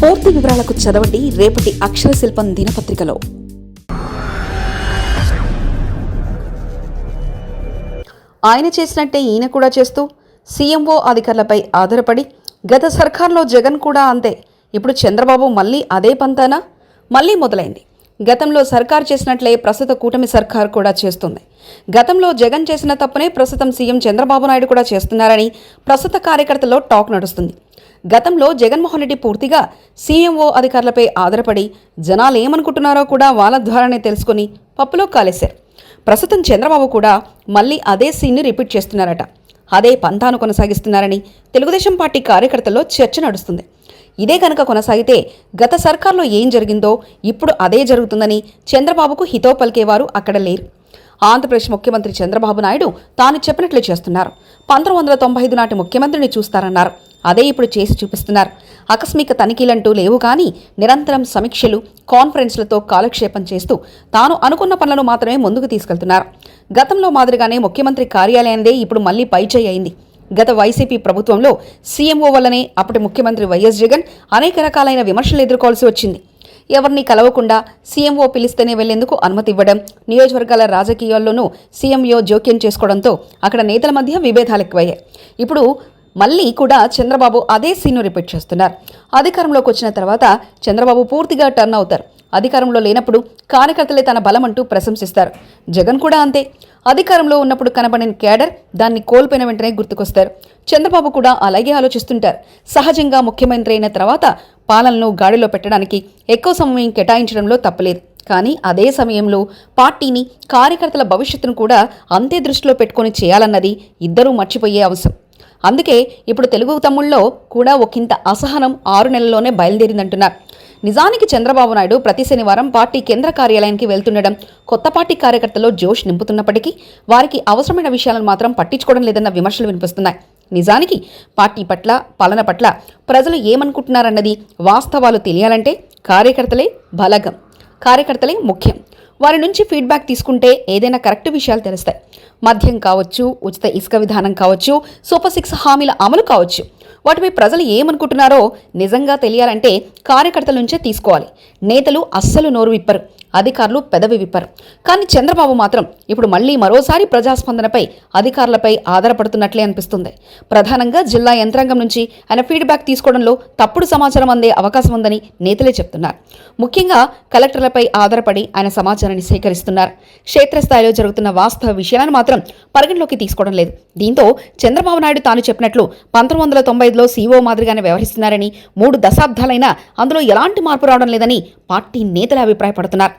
పూర్తి వివరాలకు చదవండి రేపటి అక్షర శిల్పం దినపత్రికలో. ఆయన చేసినట్టే ఈయన కూడా చేస్తూ సీఎంఓ అధికారులపై ఆధారపడి గత సర్కార్లో జగన్ కూడా అంతే. ఇప్పుడు చంద్రబాబు మళ్ళీ అదే పంతానా? మళ్ళీ మొదలైంది. గతంలో సర్కార్ చేసినట్లే ప్రస్తుత కూటమి సర్కార్ కూడా చేస్తుంది. గతంలో జగన్ చేసిన తప్పునే ప్రస్తుతం సీఎం చంద్రబాబు నాయుడు కూడా చేస్తున్నారని ప్రస్తుత కార్యకర్తల్లో టాక్ నడుస్తుంది. గతంలో జగన్మోహన్ రెడ్డి పూర్తిగా సీఎంఓ అధికారులపై ఆధారపడి జనాలు ఏమనుకుంటున్నారో కూడా వాళ్ళ ద్వారానే తెలుసుకుని పప్పులో కాలేశారు. ప్రస్తుతం చంద్రబాబు కూడా మళ్ళీ అదే సీన్ని రిపీట్ చేస్తున్నారట. అదే పంతాను కొనసాగిస్తున్నారని తెలుగుదేశం పార్టీ కార్యకర్తల్లో చర్చ నడుస్తుంది. ఇదే కనుక కొనసాగితే గత సర్కార్లో ఏం జరిగిందో ఇప్పుడు అదే జరుగుతుందని చంద్రబాబుకు హితో పలికేవారు అక్కడ లేరు. ఆంధ్రప్రదేశ్ ముఖ్యమంత్రి చంద్రబాబు నాయుడు తాను చెప్పినట్లు చేస్తున్నారు. పంతొమ్మిది వందల తొంభై ఐదు నాటి ముఖ్యమంత్రిని చూస్తారన్నారు. అదే ఇప్పుడు చేసి చూపిస్తున్నారు. ఆకస్మిక తనిఖీలంటూ లేవు కానీ నిరంతరం సమీక్షలు కాన్ఫరెన్స్లతో కాలక్షేపం చేస్తూ తాను అనుకున్న పనులను మాత్రమే ముందుకు తీసుకెళ్తున్నారు. గతంలో మాదిరిగానే ముఖ్యమంత్రి కార్యాలయందే ఇప్పుడు మళ్ళీ పైచేయి అయింది. గత వైసీపీ ప్రభుత్వంలో సీఎంఓ వల్లనే అప్పటి ముఖ్యమంత్రి వైఎస్ జగన్ అనేక రకాలైన విమర్శలు ఎదుర్కోవాల్సి వచ్చింది. ఎవరిని కలవకుండా సీఎంఓ పిలిస్తేనే వెళ్ళేందుకు అనుమతి ఇవ్వడం నియోజకవర్గాల రాజకీయాల్లోనూ సీఎంఓ జోక్యం చేసుకోవడంతో అక్కడ నేతల మధ్య విభేదాలు ఎక్కువయ్యాయి. ఇప్పుడు మళ్ళీ కూడా చంద్రబాబు అదే సీన్ను రిపీట్ చేస్తున్నారు. అధికారంలోకి వచ్చిన తర్వాత చంద్రబాబు పూర్తిగా టర్న్ అవుతారు. అధికారంలో లేనప్పుడు కార్యకర్తలే తన బలం అంటూ ప్రశంసిస్తారు. జగన్ కూడా అంతే. అధికారంలో ఉన్నప్పుడు కనబడిన కేడర్ దాన్ని కోల్పోయిన వెంటనే గుర్తుకొస్తారు. చంద్రబాబు కూడా అలాగే ఆలోచిస్తుంటారు. సహజంగా ముఖ్యమంత్రి అయిన తర్వాత పాలనను గాడిలో పెట్టడానికి ఎక్కువ సమయం కేటాయించడంలో తప్పలేదు. కానీ అదే సమయంలో పార్టీని కార్యకర్తల భవిష్యత్తును కూడా అంతే దృష్టిలో పెట్టుకొని చేయాలన్నది ఇద్దరూ మర్చిపోయే అవసరం. అందుకే ఇప్పుడు తెలుగు తమ్ముళ్ళలో కూడా ఒకంత అసహనం ఆరు నెలల్లోనే బయలుదేరిందంటున్నారు. నిజానికి చంద్రబాబు నాయుడు ప్రతి శనివారం పార్టీ కేంద్ర కార్యాలయానికి వెళ్తుండడం కొత్త పార్టీ కార్యకర్తల్లో జోష్ నింపుతున్నప్పటికీ వారికి అవసరమైన విషయాలను మాత్రం పట్టించుకోవడం లేదన్న విమర్శలు వినిపిస్తున్నాయి. నిజానికి పార్టీ పట్ల పాలన పట్ల ప్రజలు ఏమనుకుంటున్నారన్నది వాస్తవాలు తెలియాలంటే కార్యకర్తలే బలగం. కార్యకర్తలే ముఖ్యం. వారి నుంచి ఫీడ్బ్యాక్ తీసుకుంటే ఏదైనా కరెక్ట్ విషయాలు తెలుస్తాయి. మద్యం కావచ్చు ఉచిత ఇసుక విధానం కావచ్చు సూపర్ సిక్స్ హామీల అమలు కావచ్చు. వాటిపై ప్రజలు ఏమనుకుంటున్నారో నిజంగా తెలియాలంటే కార్యకర్తల నుంచే తీసుకోవాలి. నేతలు అస్సలు నోరు విప్పరు. అధికారులు పెదవి విప్పారు. కానీ చంద్రబాబు మాత్రం ఇప్పుడు మళ్ళీ మరోసారి ప్రజాస్పందనపై అధికారులపై ఆధారపడుతున్నట్లే అనిపిస్తుంది. ప్రధానంగా జిల్లా యంత్రాంగం నుంచి ఆయన ఫీడ్బ్యాక్ తీసుకోవడంలో తప్పుడు సమాచారం అందే అవకాశం ఉందని నేతలే చెప్తున్నారు. ముఖ్యంగా కలెక్టర్లపై ఆధారపడి ఆయన సమాచారాన్ని సేకరిస్తున్నారు. క్షేత్రస్థాయిలో జరుగుతున్న వాస్తవ విషయాలను మాత్రం పరిగణలోకి తీసుకోవడం లేదు. దీంతో చంద్రబాబు నాయుడు తాను చెప్పినట్లు పంతొమ్మిది వందల తొంభై ఐదులో సీఓ మాదిరిగానే వ్యవహరిస్తున్నారని మూడు దశాబ్దాలైనా అందులో ఎలాంటి మార్పు రావడం లేదని పార్టీ నేతలు అభిప్రాయపడుతున్నారు.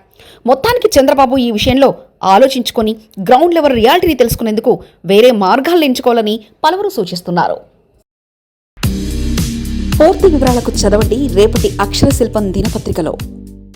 మొత్తానికి చంద్రబాబు ఈ విషయంలో ఆలోచించుకొని గ్రౌండ్ లెవెల్ రియాలిటీని తెలుసుకునేందుకు వేరే మార్గాలను ఎంచుకోవాలని పలువురు సూచిస్తున్నారు. పూర్తి వివరాలకు చదవండి రేపటి అక్షర శిల్పం దినపత్రికలో.